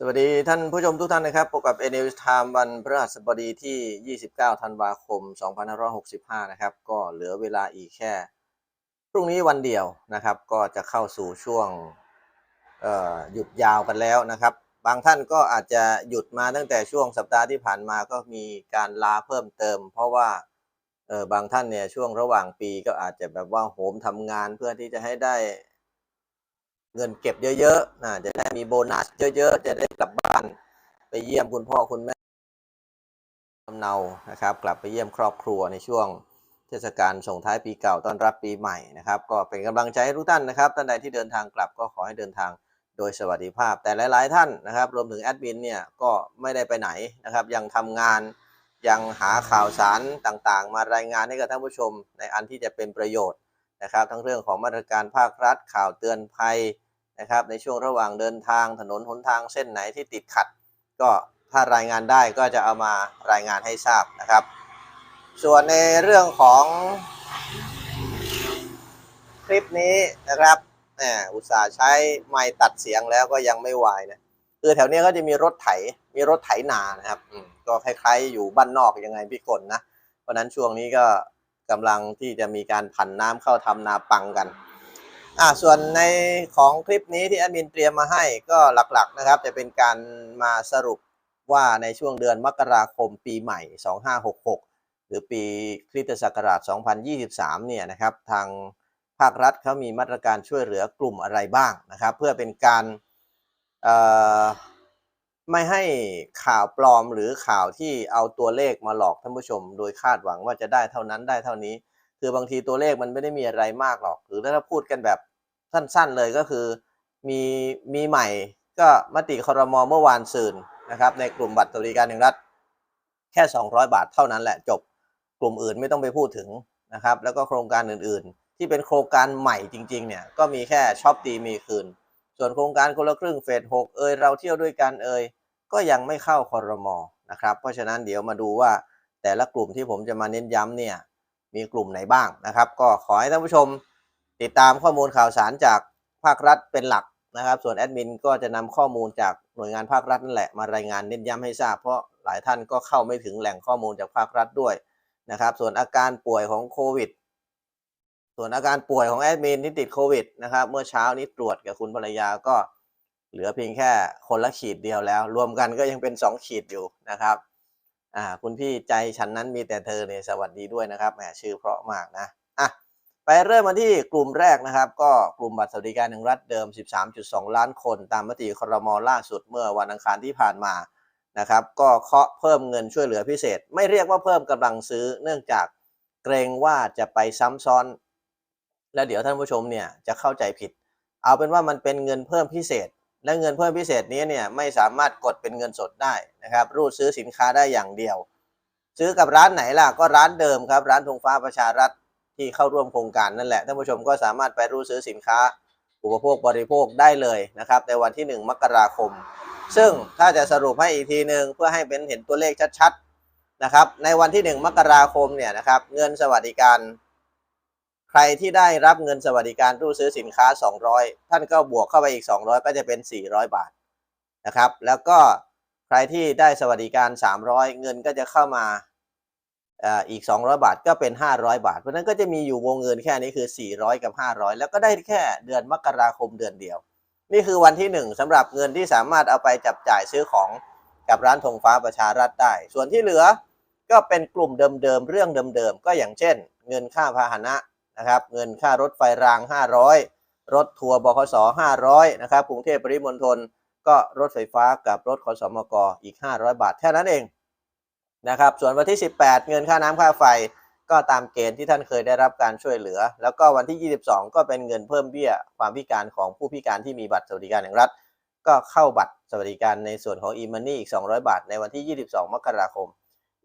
สวัสดีท่านผู้ชมทุกท่านนะครับพบกับ n e w s Time วันพฤหัสบดีที่ 29 ธันวาคม 2565 นะครับ ก็เหลือเวลาอีกแค่ พรุ่งนี้วันเดียวนะครับ ก็จะเข้าสู่ช่วงหยุดยาวกันแล้วนะครับ บางท่านก็อาจจะหยุดมาตั้งแต่ช่วงสัปดาห์ที่ผ่านมาก็มีการลาเพิ่มเติม เพราะว่าบางท่านเนี่ยช่วงระหว่างปีก็อาจจะแบบว่าโหมทำงานเพื่อที่จะให้ได้ เงินเก็บเยอะๆนะจะได้มีโบนัสเยอะๆ จะได้กลับบ้าน ไปเยี่ยมคุณพ่อคุณแม่ลำเนานะครับ กลับไปเยี่ยมครอบครัวในช่วงเทศกาลส่งท้ายปีเก่าต้อนรับปีใหม่นะครับ ก็เป็นกำลังใจให้ทุกท่านนะครับท่านใดที่เดินทางกลับก็ขอให้เดินทางโดยสวัสดิภาพ แต่หลาย ๆ ท่านนะครับ รวมถึงแอดมินเนี่ยก็ไม่ได้ไปไหนนะครับ ยังทำงานยังหาข่าวสารต่างๆ มารายงานให้กับท่านผู้ชมในอันที่จะเป็นประโยชน์นะครับ ทั้งเรื่องของมาตรการภาครัฐข่าวเตือนภัย นะครับในช่วงระหว่างเดินทางถนนหนทางเส้นไหนที่ติดขัด ก็ถ้ารายงานได้ก็จะเอามารายงานให้ทราบนะครับ ส่วนในเรื่องของคลิปนี้นะครับแหมอุตส่าห์ใช้ไม้ตัดเสียงแล้วก็ยังไม่ไหวนะคือแถวเนี้ยก็จะมีรถไถมีรถไถนานะครับก็คล้ายๆอยู่บ้านนอกยังไงพี่กลนะเพราะฉะนั้นช่วงนี้ก็กำลังที่จะมีการผันน้ำเข้าทำนาปังกัน อ่าส่วนในของคลิปนี้ที่แอดมินเตรียมมาให้ก็หลักๆนะครับ จะเป็นการมาสรุปว่าในช่วงเดือนมกราคมปีใหม่ 2566 หรือปีคริสตศักราช 2023 เนี่ยนะครับ ทางภาครัฐเขามีมาตรการช่วยเหลือกลุ่มอะไรบ้างนะครับ เพื่อเป็นการเอ่อไม่ให้ข่าวปลอมหรือข่าวที่เอาตัวเลขมาหลอกท่านผู้ชม โดยคาดหวังว่าจะได้เท่านั้นได้เท่านี้ คือบางทีตัวเลขมันไม่ได้มีอะไรมากหรอก หรือถ้าพูดกันแบบสั้นๆเลยก็คือ มีมีใหม่ก็มติคอรมอเมื่อวานซืนนะครับ ในกลุ่มบัตรสวัสดิการแห่งรัฐ แค่ 200 บาทเท่านั้นแหละจบกลุ่มอื่นไม่ต้องไปพูดถึงนะครับ แล้วก็โครงการอื่นๆ ที่เป็นโครงการใหม่จริงๆเนี่ยก็มีแค่ช็อปดีมีคืน ส่วนโครงการคนละครึ่งเฟสหกเอยเราเที่ยวด้วยกันเอยก็ยังไม่เข้าคอรมอนะครับ เพราะฉะนั้นเดี๋ยวมาดูว่าแต่ละกลุ่มที่ผมจะมาเน้นย้ำเนี่ย มีกลุ่มไหนบ้างนะครับ ก็ขอให้ท่านผู้ชมติดตามข้อมูลข่าวสารจากภาครัฐเป็นหลักนะครับ ส่วนแอดมินก็จะนำข้อมูลจากหน่วยงานภาครัฐนั่นแหละมารายงานเน้นย้ำให้ทราบเพราะหลายท่านก็เข้าไม่ถึงแหล่งข้อมูลจากภาครัฐด้วยนะครับ ส่วนอาการป่วยของโควิดส่วนอาการป่วยของแอดมินที่ติดโควิดนะครับ เมื่อเช้านี้ตรวจกับคุณภรรยาก็เหลือเพียงแค่คนละขีดเดียวแล้ว รวมกันก็ยังเป็น 2 ขีดอยู่นะครับ อ่าคุณพี่ใจฉันนั้นมีแต่เธอเนี่ยสวัสดีด้วยนะครับแหมชื่อเพราะมากนะอะไปเริ่มมาที่กลุ่มแรกนะครับ ก็กลุ่มบัตรสวัสดิการแห่งรัฐเดิม 13.2 ล้านคน ตามมติครมล่าสุดเมื่อวันอังคารที่ผ่านมานะครับ ก็เคาะเพิ่มเงินช่วยเหลือพิเศษ ไม่เรียกว่าเพิ่มกำลังซื้อ เนื่องจากเกรงว่าจะไปซ้ำซ้อน และเดี๋ยวท่านผู้ชมเนี่ยจะเข้าใจผิด เอาเป็นว่ามันเป็นเงินเพิ่มพิเศษ และเงินเพิ่มพิเศษนี้เนี่ยไม่สามารถกดเป็นเงินสดได้นะครับรูดซื้อสินค้าได้อย่างเดียว ซื้อกับร้านไหนล่ะก็ร้านเดิมครับร้านธงฟ้าประชารัฐที่เข้าร่วมโครงการนั่นแหละท่านผู้ชมก็สามารถไปรูดซื้อสินค้า อุปโภคบริโภคได้เลยนะครับในวันที่ 1 มกราคม ซึ่งถ้าจะสรุปให้อีกทีหนึ่งเพื่อให้เป็นเห็นตัวเลขชัดๆนะครับในวันที่ 1 มกราคมเนี่ยนะครับเงินสวัสดิการ รที่ได้รับเงินสวัสดิการรูดซื้อสินค้า 200 ท่านก็บวกเข้าไปอีก 200 ก็จะเป็น 400 บาทนะครับ แล้วก็ใครที่ได้สวัสดิการ 300 เงินก็จะเข้ามาอีก 200 บาทก็เป็น 500 บาท เพราะนั้นก็จะมีอยู่วงเงินแค่นี้คือ 400 กับ 500 แล้วก็ได้แค่เดือนมกราคมเดือนเดียว นี่คือวันที่ 1สำหรับเงินที่สามารถเอาไปจับจ่ายซื้อของกับร้านธงฟ้าประชารัฐได้ ส่วนที่เหลือก็เป็นกลุ่มเดิมๆเรื่องเดิมๆก็อย่างเช่น เงินค่าพาหนะ นะครับ เงินค่ารถไฟราง 500 รถทัวร์บขส500 นะครับ กรุงเทพปริมณฑลก็รถไฟฟ้ากับรถขสมกอีก 500 บาทแค่นั้นเองนะครับ ส่วนวันที่ 18 เงินค่าน้ำค่าไฟก็ตามเกณฑ์ที่ท่านเคยได้รับการช่วยเหลือ แล้วก็วันที่ 22 ก็เป็นเงินเพิ่มเบี้ยความพิการของผู้พิการที่มีบัตรสวัสดิการแห่งรัฐ ก็เข้าบัตรสวัสดิการในส่วนของ e-money อีก 200 บาท ในวันที่ 22 มกราคม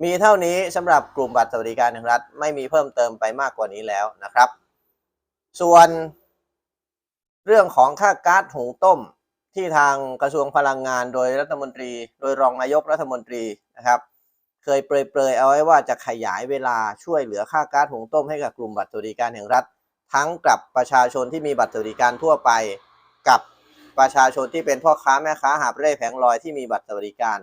มีเท่านี้สำหรับกลุ่มบัตรสวัสดิการแห่งรัฐไม่มีเพิ่มเติมไปมากกว่านี้แล้วนะครับ ส่วนเรื่องของค่าก๊าซหุงต้มที่ทางกระทรวงพลังงานโดยรัฐมนตรี โดยรองนายกรัฐมนตรีนะครับ เคยเปรยๆเอาไว้ว่าจะขยายเวลาช่วยเหลือค่าก๊าซหุงต้มให้กับกลุ่มบัตรสวัสดิการแห่งรัฐ ทั้งกับประชาชนที่มีบัตรสวัสดิการทั่วไปกับประชาชนที่เป็นพ่อค้าแม่ค้าหาบเร่แผงลอยที่มีบัตรสวัสดิการ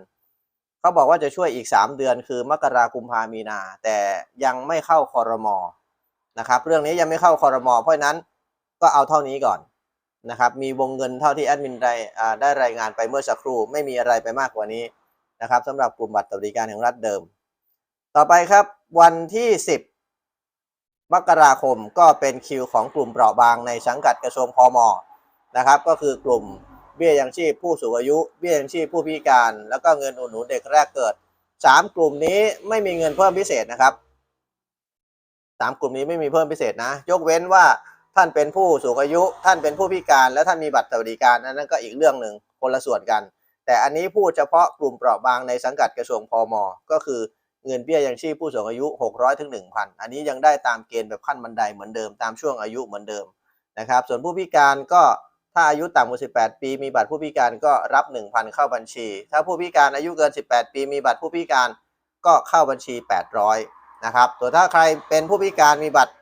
เขาบอกว่าจะช่วยอีก 3 เดือนคือมกรากุมภามีนา แต่ยังไม่เข้าคอรมอนะครับเรื่องนี้ยังไม่เข้าคอรมอเพราะนั้นก็เอาเท่านี้ก่อนนะครับมีวงเงินเท่าที่แอดมินได้ได้รายงานไปเมื่อสักครู่ไม่มีอะไรไปมากกว่านี้นะครับสำหรับกลุ่มบัตรสวัสดิการแห่งรัฐเดิม ต่อไปครับวันที่ 10 มกราคมก็เป็นคิวของกลุ่มเปราะบางในสังกัดกระทรวงพอมนะครับก็คือกลุ่ม เบี้ยยังชีพผู้สูงอายุ เบี้ยยังชีพผู้พิการ แล้วก็เงินอุดหนุนเด็กแรกเกิดสามกลุ่มนี้ไม่มีเงินเพิ่มพิเศษนะครับสามกลุ่มนี้ไม่มีเพิ่มพิเศษนะ ยกเว้นว่าท่านเป็นผู้สูงอายุ ท่านเป็นผู้พิการ และท่านมีบัตรสวัสดิการอันนั้นก็อีกเรื่องหนึ่งคนละส่วนกัน แต่อันนี้พูดเฉพาะกลุ่มเปราะบางในสังกัดกระทรวงพมก็คือเงินเบี้ยยังชีพผู้สูงอายุ 600ถึง1,000 อันนี้ยังได้ตามเกณฑ์แบบขั้นบันไดเหมือนเดิมตามช่วงอายุเหมือนเดิมนะครับ ส่วนผู้พิการก็ ถ้าอายุต่ำกว่า18 ปี มีบัตรผู้พิการก็รับ 1,000 เข้าบัญชี ถ้าผู้พิการอายุเกิน 18 ปี มีบัตรผู้พิการก็เข้าบัญชี 800นะครับส่วนถ้าใครเป็นผู้พิการมีบัตร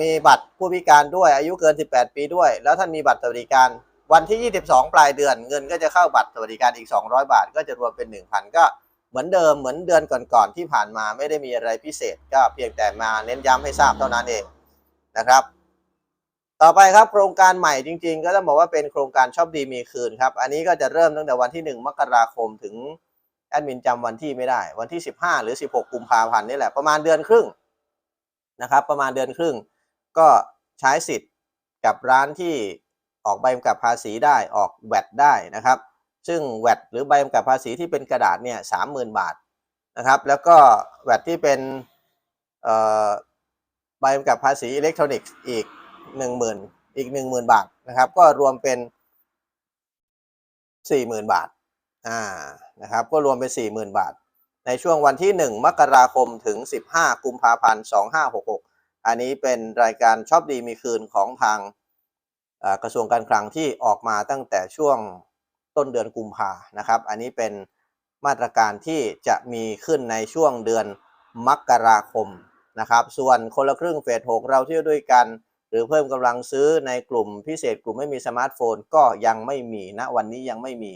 มีบัตรผู้พิการด้วยอายุเกิน 18 ปีด้วย แล้วท่านมีบัตรสวัสดิการวันที่ 22 ปลายเดือนเงินก็จะเข้าบัตรสวัสดิการอีก 200 บาท ก็จะรวมเป็น 1,000 ก็เหมือนเดิมเหมือนเดือนก่อนๆที่ผ่านมาไม่ได้มีอะไรพิเศษ ก็เพียงแต่มาเน้นย้ำให้ทราบเท่านั้นเองนะครับ ต่อไปครับโครงการใหม่จริง ๆ ก็ต้องบอกว่าเป็นโครงการชอบดีมีคืนครับ อันนี้ก็จะเริ่มตั้งแต่วันที่ 1 มกราคมถึงแอดมินจำวันที่ไม่ได้ วันที่ 15 หรือ 16 กุมภาพันธ์นี่แหละประมาณเดือนครึ่งนะครับ ประมาณเดือนครึ่ง ก็ใช้สิทธิ์กับร้านที่ออกใบกำกับภาษีได้ออกแวดได้นะครับ ซึ่งแวดหรือใบกำกับภาษีที่เป็นกระดาษเนี่ยสามหมื่นบาทนะครับ แล้วก็แวดที่เป็นใบกำกับภาษีอิเล็กทรอนิกส์อีก หนึ่งหมื่นอีกหนึ่งหมื่นบาทนะครับ ก็รวมเป็นสี่หมื่นบาทอ่านะครับ ก็รวมเป็นสี่หมื่นบาท ในช่วงวันที่หนึ่งมกราคมถึงสิบห้ากุมภาพันธ์สองห้าหกหกอันนี้เป็นรายการชอบดีมีคืนของทางกระทรวงการคลังที่ออกมาตั้งแต่ช่วงต้นเดือนกุมภานะครับ อันนี้เป็นมาตรการที่จะมีขึ้นในช่วงเดือนมกราคมนะครับ ส่วนคนละครึ่งเฟส6เราเที่ยวด้วยกัน รือเพิ่มกำลังซื้อในกลุ่มพิเศษกลุ่มไม่มีสมาร์ทโฟนก็ยังไม่มีนะวันนี้ยังไม่มี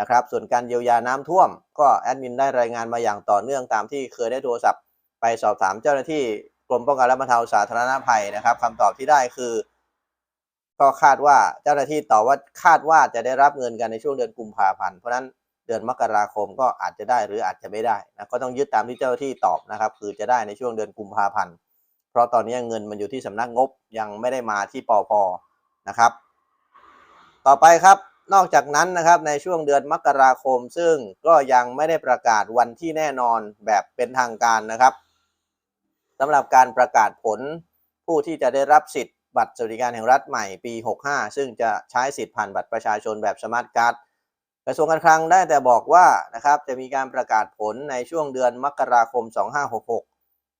นะครับ ส่วนการเยียวยาน้ำท่วม ก็แอดมินได้รายงานมาอย่างต่อเนื่องตามที่เคยได้โทรศัพท์ ไปสอบถามเจ้าหน้าที่กรมป้องกันและบรรเทาสาธารณภัยนะครับคำตอบที่ได้คือ ก็คาดว่าเจ้าหน้าที่ตอบว่าคาดว่าจะได้รับเงินกันในช่วงเดือนกุมภาพันธ์เพราะนั้นเดือนมกราคมก็อาจจะได้หรืออาจจะไม่ได้นะก็ต้องยึดตามที่เจ้าหน้าที่ตอบนะครับ คือจะได้ในช่วงเดือนกุมภาพันธ์ ราะตอนนี้เงินมันอยู่ที่สำนักงบยังไม่ได้มาที่ปอพนะครับ ต่อไปครับนอกจากนั้นนะครับในช่วงเดือนมกราคม ซึ่งก็ยังไม่ได้ประกาศวันที่แน่นอนแบบเป็นทางการนะครับสำหรับการประกาศผลผู้ที่จะได้รับสิทธิ์บัตรสวัสดิการแห่งรัฐใหม่ปี 65 ซึ่งจะใช้สิทธิ์ผ่านบัตรประชาชนแบบสมาร์ทการ์ดกระทรวงการคลังได้แต่บอกว่านะครับจะมีการประกาศผลในช่วงเดือนมกราคม 2566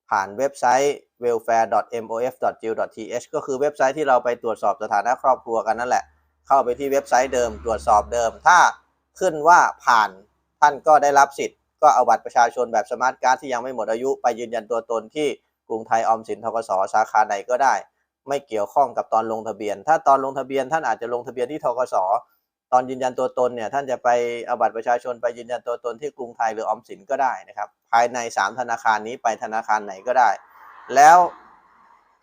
ผ่านเว็บไซต์ welfare.mof.gil.th ก็คือเว็บไซต์ที่เราไปตรวจสอบสถานะครอบครัวกันนั่นแหละ เข้าไปที่เว็บไซต์เดิม ตรวจสอบเดิม ถ้าขึ้นว่าผ่านท่านก็ได้รับสิทธิ์ ก็เอาบัตรประชาชนแบบสมาร์ทการ์ดที่ยังไม่หมดอายุไปยืนยันตัวตนที่กรุงไทยออมสินทกสสาขาไหนก็ได้ ไม่เกี่ยวข้องกับตอนลงทะเบียน ถ้าตอนลงทะเบียนท่านอาจจะลงทะเบียนที่ทกสตอนยืนยันตัวตนเนี่ยท่านจะไปเอาบัตรประชาชนไปยืนยันตัวตนที่กรุงไทยหรือออมสินก็ได้นะครับ ภายใน 3 ธนาคารนี้ไปธนาคารไหนก็ได้ แล้ว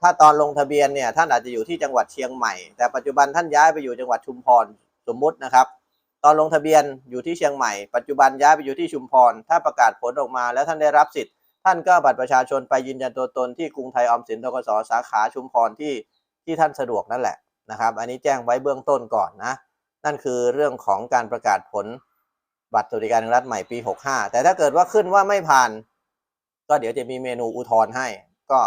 ถ้าตอนลงทะเบียนเนี่ยท่านอาจจะอยู่ที่จังหวัดเชียงใหม่ แต่ปัจจุบันท่านย้ายไปอยู่จังหวัดชุมพรสมมุตินะครับ ตอนลงทะเบียนอยู่ที่เชียงใหม่ ปัจจุบันย้ายไปอยู่ที่ชุมพร ถ้าประกาศผลออกมาแล้วท่านได้รับสิทธิ์ ท่านก็บัตรประชาชนไปยืนยันตัวตนที่กรุงไทยออมสินทกสสาขาชุมพรที่ที่ท่านสะดวกนั่นแหละนะครับ อันนี้แจ้งไว้เบื้องต้นก่อนนะ นั่นคือเรื่องของการประกาศผล บัตรสวัสดิการแห่งรัฐใหม่ปี 65 แต่ถ้าเกิดว่าขึ้นว่าไม่ผ่าน ก็เดี๋ยวจะมีเมนูอุทธรณ์ให้ ก็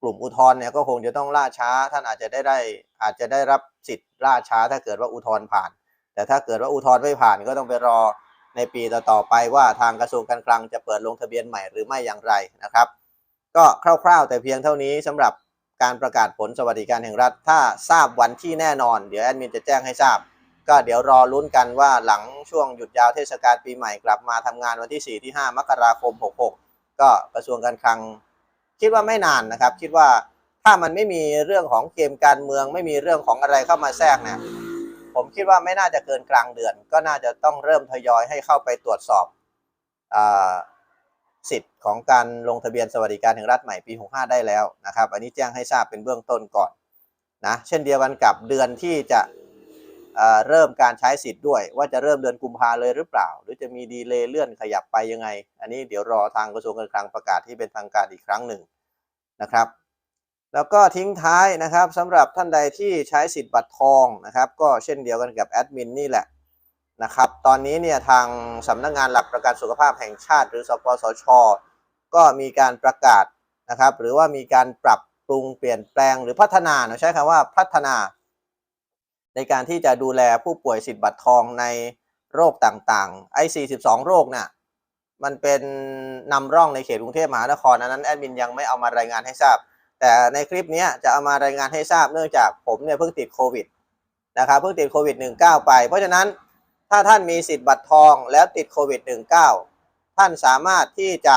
กลุ่มอุทธรณ์เนี่ยก็คงจะต้องล่าช้า ท่านอาจจะได้ได้อาจจะได้รับสิทธิ์ล่าช้า ถ้าเกิดว่าอุทธรณ์ผ่าน แต่ถ้าเกิดว่าอุทธรณ์ไม่ผ่านก็ต้องไปรอในปีต่อๆไปว่าทางกระทรวงการคลังจะเปิดลงทะเบียนใหม่หรือไม่อย่างไรนะครับ ก็คร่าวๆ แต่เพียงเท่านี้สำหรับการประกาศผลสวัสดิการแห่งรัฐ ถ้าทราบวันที่แน่นอน เดี๋ยวแอดมินจะแจ้งให้ทราบ ก็เดี๋ยวรอลุ้นกันว่าหลังช่วงหยุดยาวเทศกาลปีใหม่กลับมาทำงานวันที่ 4 ที่ 5 มกราคม 66 ก็กระทรวงการคลัง คิดว่าไม่นานนะครับ คิดว่าถ้ามันไม่มีเรื่องของเกมการเมือง ไม่มีเรื่องของอะไรเข้ามาแทรกเนี่ยผมคิดว่าไม่น่าจะเกินกลางเดือน ก็น่าจะต้องเริ่มทยอยให้เข้าไปตรวจสอบอสิทธิ์ของการลงทะเบียนสวัสดิการแห่งรัฐใหม่ปี 65 ได้แล้วนะครับ อันนี้แจ้งให้ทราบเป็นเบื้องต้นก่อนนะเช่นเดียวกันกับเดือนที่จะ เริ่มการใช้สิทธิ์ด้วย ว่าจะเริ่มเดือนกุมภาเลยหรือเปล่า หรือจะมีดีเลย์เลื่อนขยับไปยังไง อันนี้เดี๋ยวรอทางกระทรวงการคลังประกาศที่เป็นทางการอีกครั้งหนึ่งนะครับ แล้วก็ทิ้งท้ายนะครับสำหรับท่านใดที่ใช้สิทธิ์บัตรทองนะครับ ก็เช่นเดียวกันกับแอดมินนี่แหละนะครับ ตอนนี้เนี่ยทางสำนักงานหลักประกันสุขภาพแห่งชาติ หรือสปสช ก็มีการประกาศนะครับ หรือว่ามีการปรับปรุงเปลี่ยนแปลงหรือพัฒนาเราใช้คำว่าพัฒนา ในการที่จะดูแลผู้ป่วยสิทธิ์บัตรทองในโรคต่างๆ ไอ้42 โรคน่ะมันเป็นนำร่องในเขตกรุงเทพมหานครอันนั้นแอดมินยังไม่เอามารายงานให้ทราบ แต่ในคลิปนี้จะเอามารายงานให้ทราบเนื่องจากผมเนี่ยเพิ่งติดโควิดนะครับเพิ่งติดโควิด -19 ไป เพราะฉะนั้นถ้าท่านมีสิทธิ์บัตรทองแล้วติดโควิด -19 ท่านสามารถที่จะ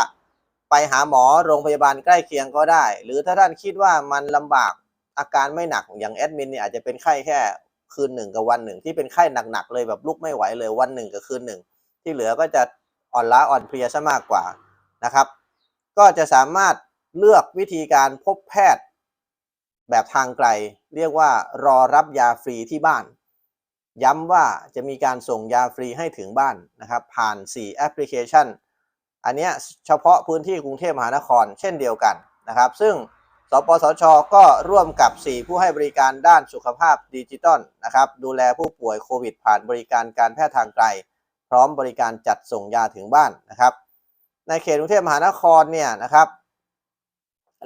ไปหาหมอโรงพยาบาลใกล้เคียงก็ได้ หรือถ้าท่านคิดว่ามันลำบากอาการไม่หนักอย่างแอดมินเนี่ยอาจจะเป็นไข้แค่ คืนหนึ่งกับวันหนึ่งที่เป็นไข้หนักๆเลยแบบลุกไม่ไหวเลยวันหนึ่งกับคืนหนึ่งที่เหลือก็จะอ่อนล้าอ่อนเพลียซะมากกว่านะครับ ก็จะสามารถเลือกวิธีการพบแพทย์ แบบทางไกล เรียกว่ารอรับยาฟรีที่บ้าน ย้ำว่าจะมีการส่งยาฟรีให้ถึงบ้านนะครับ ผ่าน 4 แอปพลิเคชัน อันนี้เฉพาะพื้นที่กรุงเทพมหานครเช่นเดียวกันนะครับ ซึ่ง สปสช ก็ร่วมกับ 4 ผู้ให้บริการด้านสุขภาพดิจิตอลนะครับดูแลผู้ป่วยโควิด ผ่านบริการการแพทย์ทางไกล พร้อมบริการจัดส่งยาถึงบ้านนะครับ ในเขตกรุงเทพมหานครเนี่ยนะครับ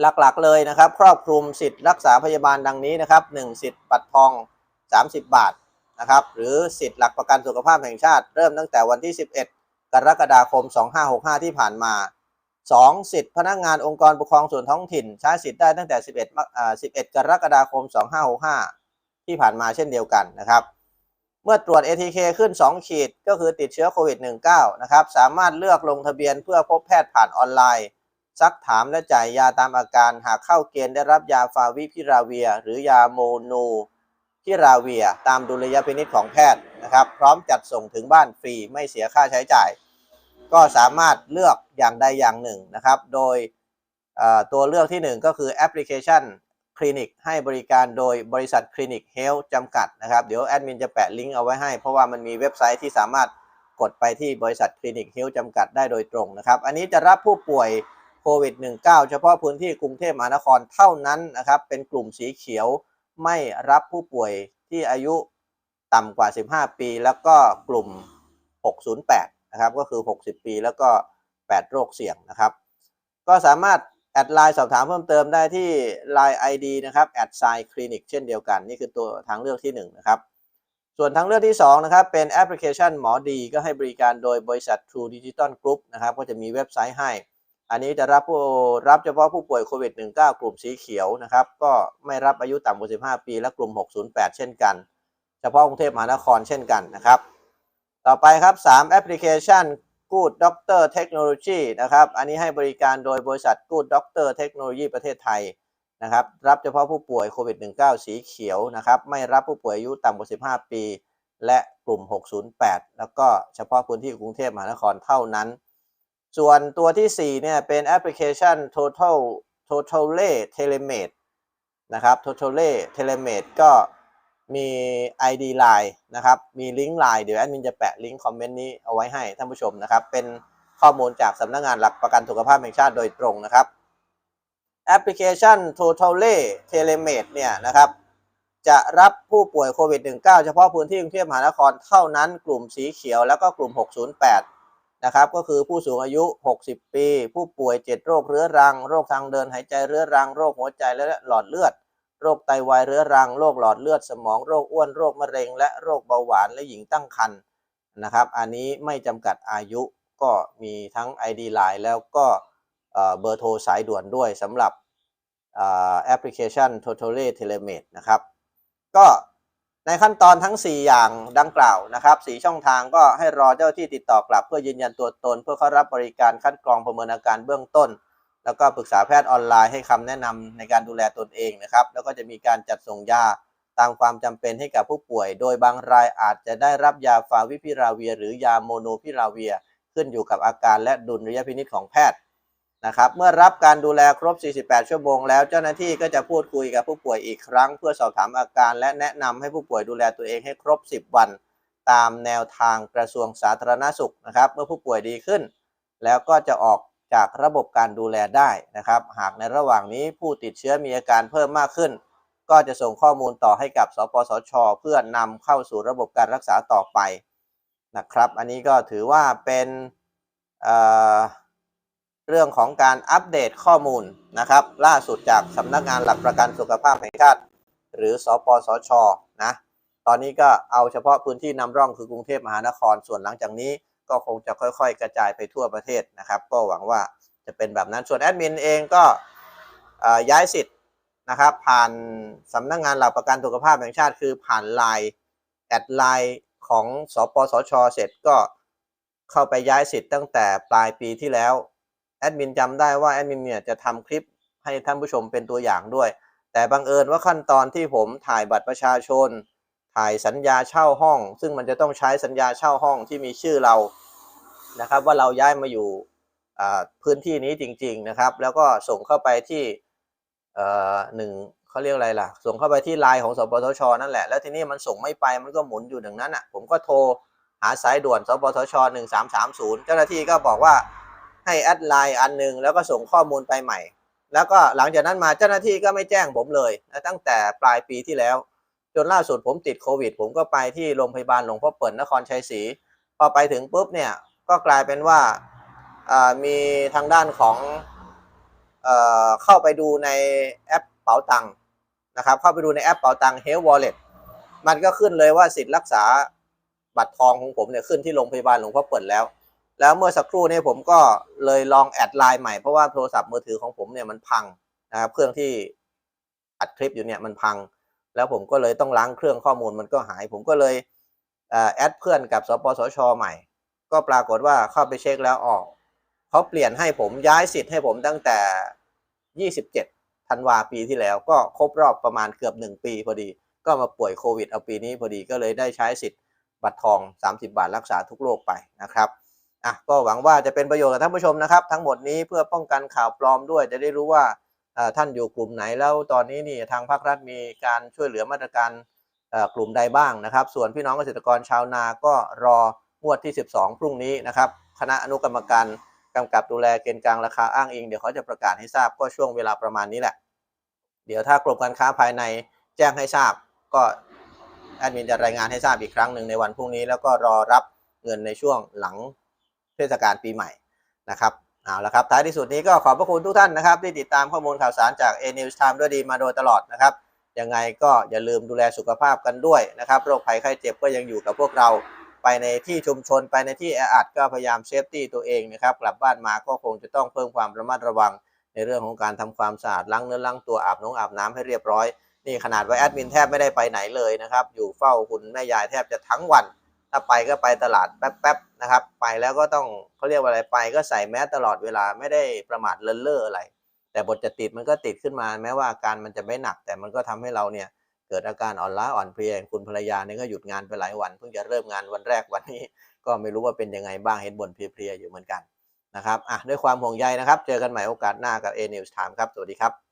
หลักๆเลยนะครับ ครอบคลุมสิทธิ์รักษาพยาบาลดังนี้นะครับ 1 สิทธิ์บัตรทอง 30 บาทนะครับหรือสิทธิ์หลักประกันสุขภาพแห่งชาติ เริ่มตั้งแต่วันที่ 11 กรกฎาคม 2565 ที่ผ่านมา 2. สิทธิ์พนักงานองค์กรปกครองส่วนท้องถิ่น ใช้สิทธิ์ได้ตั้งแต่ 11มกอ่า11 กรกฎาคม 2565 ที่ผ่านมาเช่นเดียวกันนะครับ เมื่อตรวจ ATK ขึ้น 2 ขีด ก็คือติดเชื้อโควิด -19 นะครับ สามารถเลือกลงทะเบียนเพื่อพบแพทย์ผ่านออนไลน์ ซักถามและจ่ายยาตามอาการ หากเข้าเกณฑ์ได้รับยาฟาวิพิราเวีย หรือยาโมโนพิราเวีย ตามดุลยพินิจของแพทย์นะครับ พร้อมจัดส่งถึงบ้านฟรีไม่เสียค่าใช้จ่าย ก็สามารถเลือกอย่างใดอย่างหนึ่งนะครับ โดยตัวเลือกที่หนึ่งก็คือแอปพลิเคชันคลินิกให้บริการโดยบริษัทคลินิกเฮลจำกัดนะครับ เดี๋ยวแอดมินจะแปะลิงก์เอาไว้ให้ เพราะว่ามันมีเว็บไซต์ที่สามารถกดไปที่บริษัทคลินิกเฮลจำกัดได้โดยตรงนะครับ อันนี้จะรับผู้ป่วยโควิด -19 เฉพาะพื้นที่กรุงเทพมหานครเท่านั้นนะครับ เป็นกลุ่มสีเขียวไม่รับผู้ป่วยที่อายุต่ำกว่า 15 ปี แล้วก็กลุ่ม 608 นะครับก็คือ 60 ปีแล้วก็ 8 โรคเสี่ยงนะครับ ก็สามารถแอดไลน์สอบถามเพิ่มเติมได้ที่ Line ID นะครับแอดไซคลินิกเช่นเดียวกัน นี่คือตัวทางเลือกที่ 1 นะครับ ส่วนทางเลือกที่ 2 นะครับ เป็นแอปพลิเคชันหมอดี ก็ให้บริการโดยบริษัท True Digital Group นะครับก็จะมีเว็บไซต์ให้ อันนี้จะรับผู้รับเฉพาะผู้ป่วยโควิด -19 กลุ่มสีเขียวนะครับ ก็ไม่รับอายุต่ำกว่า 15 ปี และกลุ่ม 608 เช่นกัน เฉพาะกรุงเทพมหานครเช่นกันนะครับ ต่อไปครับ 3 แอปพลิเคชัน Good Doctor Technology นะครับ อันนี้ให้บริการโดยบริษัท Good Doctor Technology ประเทศไทยนะครับ รับเฉพาะผู้ป่วยโควิด -19 สีเขียวนะครับ ไม่รับผู้ป่วยอายุต่ำกว่า 15 ปี และกลุ่ม 608 แล้วก็เฉพาะพื้นที่กรุงเทพมหานครเท่านั้น ส่วนตัวที่ 4 เนี่ย เป็นแอปพลิเคชัน Total Totale Telemate นะครับ Totale Telemate ก็ มี ID Line นะครับ มีลิงก์ Line เดี๋ยวแอดมินจะแปะลิงก์คอมเมนต์นี้เอาไว้ให้ท่านผู้ชมนะครับ เป็นข้อมูลจากสำนักงานหลักประกันสุขภาพแห่งชาติโดยตรงนะครับ แอปพลิเคชัน Totale Telemate เนี่ยนะครับ จะรับผู้ป่วยโควิด -19 เฉพาะพื้นที่กรุงเทพมหานครเท่านั้น กลุ่มสีเขียวแล้วก็กลุ่ม 608 นะครับ ก็คือผู้สูงอายุ 60 ปี ผู้ป่วย 7 โรคเรื้อรัง โรคทางเดินหายใจเรื้อรัง โรคหัวใจและหลอดเลือด โรคไตวายเรื้อรัง โรคหลอดเลือดสมอง โรคอ้วน โรคมะเร็ง และโรคเบาหวาน และหญิงตั้งครรภ์นะครับ อันนี้ไม่จำกัดอายุก็มีทั้ง ID Line แล้วก็เบอร์โทรสายด่วนด้วยสำหรับแอปพลิเคชัน Totally Telemate นะครับ ก็ในขั้นตอนทั้ง 4 อย่างดังกล่าวนะครับ4ช่องทางก็ให้รอเจ้าที่ติดต่อกลับ เพื่อยืนยันตัวตน เพื่อเข้ารับบริการคัดกรองประเมินอาการเบื้องต้น แล้วก็ปรึกษาแพทย์ออนไลน์ให้คำแนะนำในการดูแลตนเองนะครับ แล้วก็จะมีการจัดส่งยาตามความจำเป็นให้กับผู้ป่วย โดยบางรายอาจจะได้รับยาฟาวิพิราเวีย หรือยาโมโนพิราเวีย ขึ้นอยู่กับอาการและดุลยพินิจของแพทย์นะครับ เมื่อรับการดูแลครบ 48 ชั่วโมงแล้วเจ้าหน้าที่ก็จะพูดคุยกับผู้ป่วยอีกครั้ง เพื่อสอบถามอาการและแนะนำให้ผู้ป่วยดูแลตัวเองให้ครบ 10 วัน ตามแนวทางกระทรวงสาธารณสุขนะครับ เมื่อผู้ป่วยดีขึ้น แล้วก็จะออก จากระบบการดูแลได้นะครับ หากในระหว่างนี้ผู้ติดเชื้อมีอาการเพิ่มมากขึ้น ก็จะส่งข้อมูลต่อให้กับ สปสช เพื่อนำเข้าสู่ระบบการรักษาต่อไปนะครับ อันนี้ก็ถือว่าเป็นเเรื่องของการอัปเดตข้อมูลนะครับ ล่าสุดจากสำนักงานหลักประกันสุขภาพแห่งชาติหรือ สปสช นะ ตอนนี้ก็เอาเฉพาะพื้นที่นำร่องคือกรุงเทพมหานคร ส่วนหลังจากนี้ ก็คงจะค่อย ๆ กระจายไปทั่วประเทศนะครับ ก็หวังว่าจะเป็นแบบนั้นส่วนแอดมินเองก็ย้ายสิทธิ์นะครับผ่านสำนักงานหลักประกันสุขภาพแห่งชาติ คือผ่านไลน์แอดไลน์ของสปสช เสร็จก็เข้าไปย้ายสิทธิ์ตั้งแต่ปลายปีที่แล้วแอดมินจำได้ว่าแอดมินเนี่ยจะทำคลิปให้ท่านผู้ชมเป็นตัวอย่างด้วย แต่บังเอิญว่าขั้นตอนที่ผมถ่ายบัตรประชาชน ถ่ายสัญญาเช่าห้อง ซึ่งมันจะต้องใช้สัญญาเช่าห้องที่มีชื่อเรา นะครับ ว่าเราย้ายมาอยู่พื้นที่นี้จริง ๆนะครับ แล้วก็ส่งเข้าไปที่หนึ่งเขาเรียกอะไรล่ะ ส่งเข้าไปที่ไลน์ของสปสชนั่นแหละ แล้วทีนี้มันส่งไม่ไปมันก็หมุนอยู่อย่งนั้นอะผมก็โทรหาสายด่วนสปสชหนึ่งสามสามศูนย์เจ้าหน้าที่ก็บอกว่าให้แอดไลน์อันหนึ่งแล้วก็ส่งข้อมูลไปใหม่ แล้วก็หลังจากนั้นมาเจ้าหน้าที่ก็ไม่แจ้งผมเลยตั้งแต่ปลายปีที่แล้ว จนล่าสุดผมติดโควิด ผมก็ไปที่โรงพยาบาลหลวงพ่อเปิ่นนครชัยศรีพอไปถึงปุ๊บเนี่ย ก็กลายเป็นว่ามีทางด้านของเอเข้าไปดูในแอปเป๋าตังค์นะครับ เข้าไปดูในแอปเป๋าตังค์ Health Wallet มันก็ขึ้นเลยว่าสิทธิ์รักษาบัตรทองของผมเนี่ยขึ้นที่โรงพยาบาลหลวงพ่อเปิ่นแล้ว แล้วเมื่อสักครู่นี้ผมก็เลยลองแอดไลน์ใหม่เพราะว่าโทรศัพท์มือถือของผมเนี่ยมันพังนะครับเครื่องที่อัดคลิปอยู่เนี่ยมันพัง แล้วผมก็เลยต้องล้างเครื่องข้อมูลมันก็หาย ผมก็เลยแอดเพื่อนกับสปสชใหม่ ก็ปรากฏว่าเข้าไปเช็คแล้วออกเขาเปลี่ยนให้ผมย้ายสิทธิ์ให้ผมตั้งแต่ 27ธันวาปีที่แล้วก็ครบรอบประมาณเกือบ 1 ปีพอดี ก็มาป่วยโควิดเอาปีนี้พอดีก็เลยได้ใช้สิทธิ์บัตรทอง 30 บาทรักษาทุกโรคไปนะครับอะก็หวังว่าจะเป็นประโยชน์กับท่านผู้ชมนะครับ ทั้งหมดนี้เพื่อป้องกันข่าวปลอมด้วย จะได้รู้ว่าท่านอยู่กลุ่มไหนแล้วตอนนี้นี่ทางภาครัฐมีการช่วยเหลือมาตรการกลุ่มใดบ้างนะครับ ส่วนพี่น้องเกษตรกรชาวนาก็รอ งวดที่ 12 พรุ่งนี้นะครับ คณะอนุกรรมการกำกับดูแลเกณฑ์กลางราคาอ้างอิง เดี๋ยวเขาจะประกาศให้ทราบก็ช่วงเวลาประมาณนี้แหละ เดี๋ยวถ้ากรมการค้าภายในแจ้งให้ทราบ ก็แอดมินจะรายงานให้ทราบอีกครั้งหนึ่งในวันพรุ่งนี้ แล้วก็รอรับเงินในช่วงหลังเทศกาลปีใหม่นะครับเอาละครับท้ายที่สุดนี้ก็ขอบพระคุณทุกท่านนะครับ ที่ติดตามข้อมูลข่าวสารจาก A News Time ด้วยดีมาโดยตลอดนะครับยังไงก็อย่าลืมดูแลสุขภาพกันด้วยนะครับ โรคภัยไข้เจ็บก็ยังอยู่กับพวกเรา ไปในที่ชุมชนไปในที่แออัดก็พยายามเซฟตี้ตัวเองนะครับกลับบ้านมาก็คงจะต้องเพิ่มความระมัดระวัง ในเรื่องของการทำความสะอาดล้างเนื้อล้างตัวอาบน้องอาบน้ำให้เรียบร้อย นี่ขนาดว่าแอดมินแทบไม่ได้ไปไหนเลยนะครับ อยู่เฝ้าคุณแม่ยายแทบจะทั้งวัน ถ้าไปก็ไปตลาดแป๊บๆนะครับ ไปแล้วก็ต้องเขาเรียกว่าอะไรไป ก็ใส่แมสตลอดเวลาไม่ได้ประมาทเลินเล่ออะไร แต่บทจะติดมันก็ติดขึ้นมา แม้ว่าอาการมันจะไม่หนัก แต่มันก็ทำให้เราเนี่ย เกิดอาการอ่อนล้าอ่อนเพลียคุณภรรยาเนี่ยก็หยุดงานไปหลายวันเพิ่งจะเริ่มงานวันแรกวันนี้ ก็ไม่รู้ว่าเป็นยังไงบ้างเห็นบ่นเพลียๆอยู่เหมือนกันนะครับอะด้วยความห่วงใยนะครับ เจอกันใหม่โอกาสหน้ากับ A News Time ครับ สวัสดีครับ